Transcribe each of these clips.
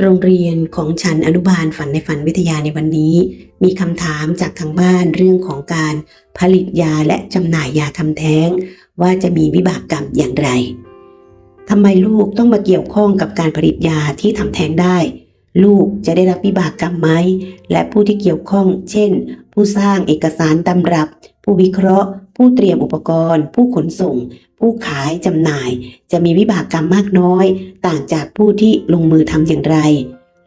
โรงเรียนของฉันอนุบาลฝันในฝันวิทยาในวันนี้ มีคำถามจากทางบ้านเรื่องของการผลิตยาและจำหน่ายยาทำแท้ง ว่าจะมีวิบากกรรมอย่างไรทำไมลูกต้องมาเกี่ยวข้องกับการผลิตยาที่ทำแท้งได้ ลูกจะได้รับวิบากกรรมไหมและผู้ที่เกี่ยวข้อง เช่น ผู้สร้างเอกสารตำรับ ผู้วิเคราะห์ ผู้เตรียมอุปกรณ์ ผู้ขนส่ง ผู้ขายจำหน่ายจะมีวิบากกรรมมากน้อย ต่างจากผู้ที่ลงมือทำอย่างไร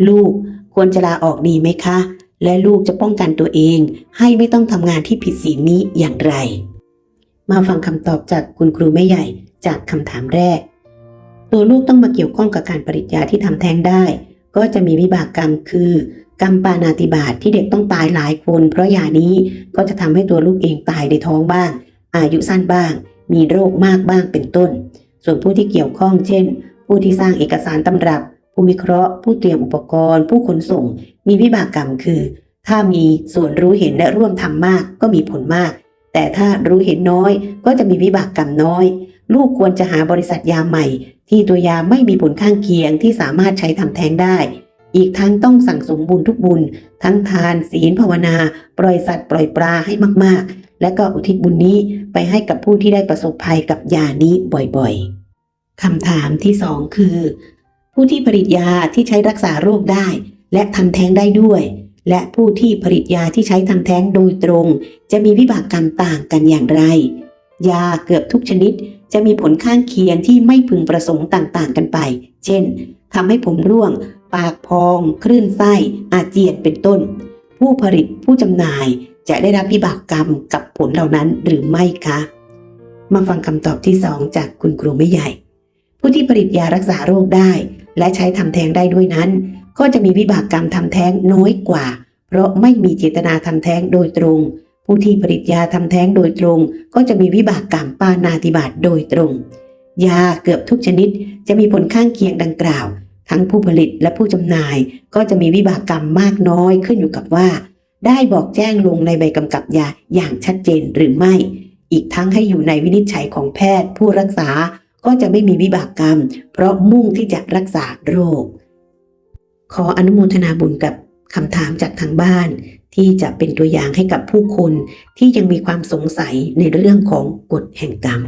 ลูกควรจะลาออกดีไหมคะ และลูกจะป้องกันตัวเอง ให้ไม่ต้องทำงานที่ผิดศีลนี้อย่างไร มาฟังคำตอบจากคุณครูแม่ใหญ่จากคำถามแรก ตัวลูกต้องมาเกี่ยวข้องกับการผลิตยาที่ทำแท้งได้ ก็จะมีวิบากกรรมคือกรรมปานาติบาตที่เด็กต้องตายหลายคน เพราะยานี้ก็จะทำให้ตัวลูกเองตายในท้องบ้าง อายุสั้นบ้าง มีโรคมากบ้างเป็นต้น ส่วนผู้ที่เกี่ยวข้องเช่น ผู้ที่สร้างเอกสารตำรับ ผู้วิเคราะห์ ผู้เตรียมอุปกรณ์ ผู้ขนส่ง มีวิบากกรรมคือ ถ้ามีส่วนรู้เห็นและร่วมทำมากก็มีผลมาก แต่ถ้ารู้เห็นน้อยก็จะมีวิบากกรรมน้อย ลูกควรจะหาบริษัทยาใหม่ ที่ตัวยาไม่มีผลข้างเคียงที่สามารถใช้ทำแท้งได้อีกทั้งต้องสั่งสมบุญทุกบุญ ทั้งทานศีลภาวนา ปล่อยสัตว์ปล่อยปลาให้มากๆ และก็อุทิศบุญนี้ไปให้กับผู้ที่ได้ประสบภัยกับยานี้บ่อยๆคำถามที่สองคือ ผู้ที่ผลิตยาที่ใช้รักษาโรคได้ และทำแท้งได้ด้วย และผู้ที่ผลิตยาที่ใช้ทำแท้งโดยตรง จะมีวิบากกรรมต่างกันอย่างไร ยาเกือบทุกชนิดจะมีผลข้างเคียงที่ไม่พึงประสงค์ต่างๆ กันไป เช่นทำให้ผมร่วง ปากพอง คลื่นไส้ อาเจียนเป็นต้น ผู้ผลิตผู้จำหน่าย จะได้รับวิบากกรรมกับผลเหล่านั้นหรือไม่คะ มาฟังคำตอบที่สองจากคุณครูไม่ใหญ่ ผู้ที่ผลิตยารักษาโรคได้ และใช้ทำแท้งได้ด้วยนั้น ก็จะมีวิบากกรรมทำแท้งน้อยกว่า เพราะไม่มีเจตนาทำแท้งโดยตรง ผู้ที่ผลิตยาทำแท้งโดยตรง ก็จะมีวิบากกรรมปานาติบาตโดยตรง ยาเกือบทุกชนิดจะมีผลข้างเคียงดังกล่าว ทั้งผู้ผลิตและผู้จำหน่ายก็จะมีวิบากกรรมมากน้อยขึ้นอยู่กับว่า ได้บอกแจ้งลงในใบกำกับยาอย่างชัดเจนหรือไม่ อีกทั้งให้อยู่ในวินิจฉัยของแพทย์ผู้รักษาก็จะไม่มีวิบากกรรม เพราะมุ่งที่จะรักษาโรค ขออนุโมทนาบุญกับคำถามจากทางบ้าน ที่จะเป็นตัวอย่างให้กับผู้คนที่ยังมีความสงสัยในเรื่องของกฎแห่งกรรม